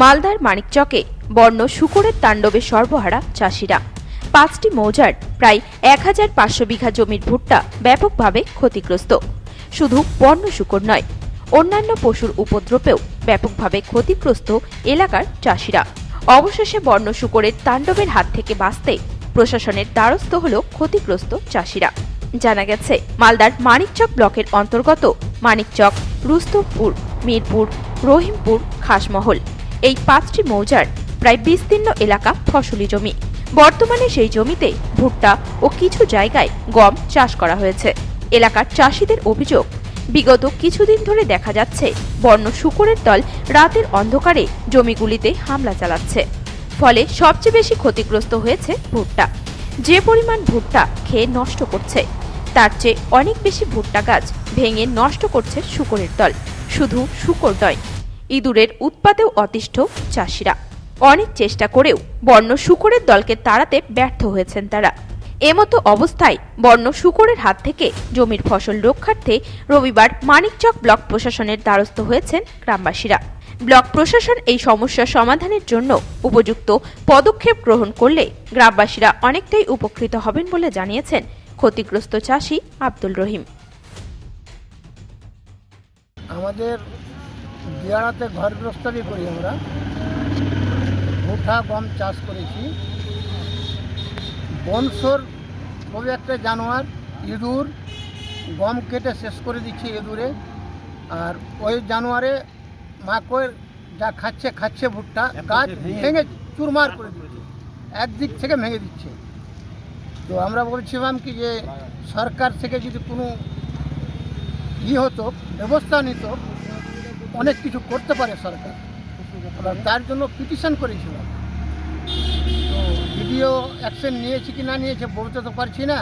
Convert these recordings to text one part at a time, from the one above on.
মালদার মানিকচকে বর্ণ শুকরের তাণ্ডবে সর্বহারা চাষিরা। পাঁচটি মৌজার প্রায় এক হাজার পাঁচশো বিঘা জমির ভুট্টা ব্যাপকভাবে ক্ষতিগ্রস্ত। শুধু বর্ণ শুকর নয়, অন্যান্য পশুর উপদ্রবেও ব্যাপকভাবে ক্ষতিগ্রস্ত এলাকার চাষিরা। অবশেষে বর্ণ শুকরের তাণ্ডবের হাত থেকে বাঁচতে প্রশাসনের দ্বারস্থ হল ক্ষতিগ্রস্ত চাষিরা। জানা গেছে, মালদার মানিকচক ব্লকের অন্তর্গত মানিকচক, রুস্তমপুর, মিরপুর, রহিমপুর, খাসমহল। এই পাঁচটি মৌজার প্রায় বিস্তীর্ণ এলাকা ফসলি জমি। বর্তমানে সেই জমিতে ভুট্টা ও কিছু জায়গায় গম চাষ করা হয়েছে। এলাকার চাষিদের অভিযোগ, বিগত কিছুদিন ধরে দেখা যাচ্ছে বর্ণ শুকরের দল রাতের অন্ধকারে জমিগুলিতে হামলা চালাচ্ছে। ফলে সবচেয়ে বেশি ক্ষতিগ্রস্ত হয়েছে ভুট্টা। যে পরিমাণ ভুট্টা খেয়ে নষ্ট করছে, তার চেয়ে অনেক বেশি ভুট্টা গাছ ভেঙে নষ্ট করছে শুকরের দল। শুধু শুকর নয় ইঁদুরের উৎপাতেও অতিষ্ঠ চাষিরা। অনেক চেষ্টা করেও বর্ণ শুকরের দলকে তাড়াতে ব্যর্থ হয়েছেন তারা। এমতো অবস্থায় বর্ণ শুকরের হাত থেকে জমির ফসল রক্ষার্থে রবিবার মানিকচক ব্লক প্রশাসনের দ্বারস্থ হয়েছেন গ্রামবাসীরা। ব্লক প্রশাসন এই সমস্যা সমাধানের জন্য উপযুক্ত পদক্ষেপ গ্রহণ করলে গ্রামবাসীরা অনেকটাই উপকৃত হবেন বলে জানিয়েছেন ক্ষতিগ্রস্ত চাষি আব্দুল রহিম। আমাদের দিয়াড়াতে ঘর গৃহস্থালি করি আমরা। ভুট্টা গম চাষ করেছি। বনসর খুবই একটা জানোয়ার ইঁদুর গম কেটে শেষ করে দিচ্ছে ইঁদুরে। আর ওই জানোয়ারে মাকড় যা খাচ্ছে খাচ্ছে ভুট্টা গাছ ভেঙে চুরমার করে দিচ্ছে। একদিক থেকে ভেঙে দিচ্ছে। তো আমরা বলছিলাম কি যে সরকার থেকে যদি কোনো ই হতো ব্যবস্থা নিত অনেক কিছু করতে পারে সরকার। আমরা তার জন্য পিটিশন করেছিলাম তো ভিডিও অ্যাকশন নিয়েছে কি না নিয়েছে বলতে তো পারছি না।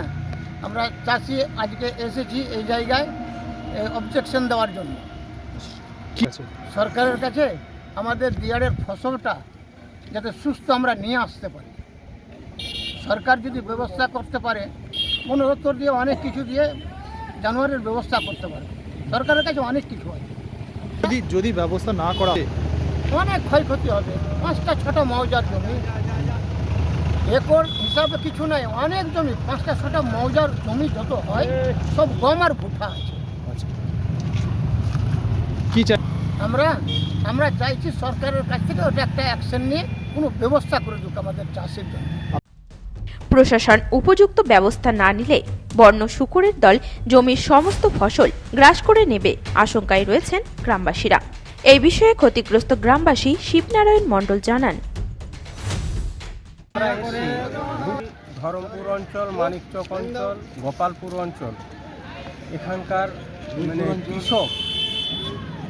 আমরা চাষি আজকে এসেছি এই জায়গায় অবজেকশন দেওয়ার জন্য। ঠিক আছে। সরকারের কাছে আমাদের দিয়ারের ফসলটা যাতে সুস্থ আমরা নিয়ে আসতে পারি। সরকার যদি ব্যবস্থা করতে পারে মনোরত্তর দিয়ে অনেক কিছু দিয়ে জানুয়ারির ব্যবস্থা করতে পারে। সরকারের কাছে অনেক কিছু আছে। যদি যদি ব্যবস্থা না করা হয়, অনেক ক্ষয়ক্ষতি হবে। পাঁচটা ছটা মৌজার জমি। একর হিসাবে কিছু নাই অনেক জমি। পাঁচটা ছটা মৌজার জমি যত হয় সব গম আর ভুট্টা আছে। আচ্ছা। কি চাই? আমরা আমরা চাইছি সরকারের কাছ থেকে ওটা একটা অ্যাকশন নিয়ে কোনো ব্যবস্থা করে দিক আমাদের চাষের জন্য। প্রশাসন উপযুক্ত ব্যবস্থা না নিলে বর্ণ শুকরের দল জমির সমস্ত ফসল গ্রাস করে নেবে আশঙ্কায় রয়েছেন গ্রামবাসীরা। এই বিষয়ে ক্ষতিগ্রস্ত গ্রামবাসী শিবনারায়ণ মণ্ডল জানান। ধরমপুর অঞ্চল, মানিকচক অঞ্চল, গোপালপুর অঞ্চল, এখানকার মানে কৃষক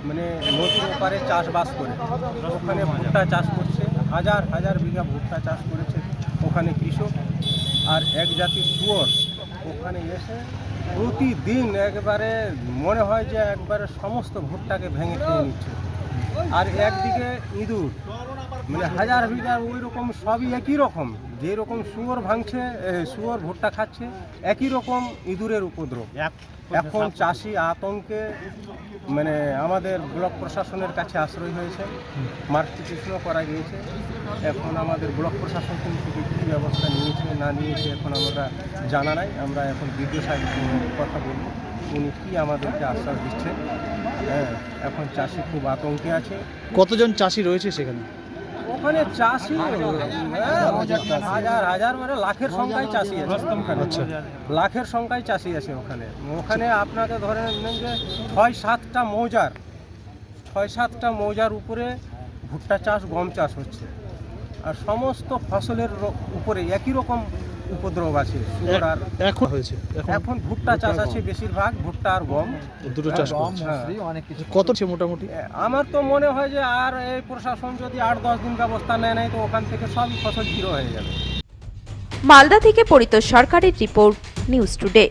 মানে নদীর ওপারে চাষবাস করে। ওখানে ভুট্টা চাষ করছে, হাজার হাজার বিঘা ভুট্টা চাষ করেছে ওখানে কৃষক। আর এক জাতি শুয়োর ওখানে এসে প্রতিদিন একবারে মনে হয় যে একবারে সমস্ত ভুট্টাকে ভেঙে খেয়ে নিচ্ছে। আর একদিকে ইঁদুর মানে হাজার বিঘার ওই রকম সবই একই রকম। যে রকম শুয়োর ভাঙছে শুয়োর ভুট্টা খাচ্ছে একই রকম ইঁদুরের উপদ্রব। এখন চাষি আতঙ্কে মানে আমাদের ব্লক প্রশাসনের কাছে আশ্রয় হয়েছে মার্কটিকেশনও করা গিয়েছে। এখন আমাদের ব্লক প্রশাসন থেকে কী ব্যবস্থা নিয়েছে না নিয়েছে এখন আমরা জানা নাই। আমরা এখন বিডিও সাহেবের কথা বলব। উনি কী আমাদেরকে আশ্বাস দিচ্ছেন? হ্যাঁ এখন চাষি খুব আতঙ্কে আছে। কতজন চাষি রয়েছে সেখানে? ওখানে চাষি হ্যাঁ, হাজার হাজার মানে লাখের সংখ্যায় চাষি আছে। আচ্ছা। লাখের সংখ্যায় চাষি আছে ওখানে। ওখানে আপনাকে ধরে নেন যে ছয় সাতটা মৌজার ছয় সাতটা মৌজার উপরে ভুট্টা চাষ গম চাষ হচ্ছে। আর সমস্ত ফসলের উপরে একই রকম উপদ্রব আছে সুগার আর এখন হয়েছে। এখন ভুট্টা চাষ আছে বেশিরভাগ ভুট্টা আর গম। দুটো চাষ অনেক কিছু কত আছে মোটামুটি? আমার তো মনে হয় যে আর এই প্রশাসন যদি আট দশ দিন ব্যবস্থা নেয় নাই তো ওখান থেকে সব ফসল জিরো হয়ে যাবে। মালদা থেকে পরিত সরকারের রিপোর্ট নিউজ টুডে।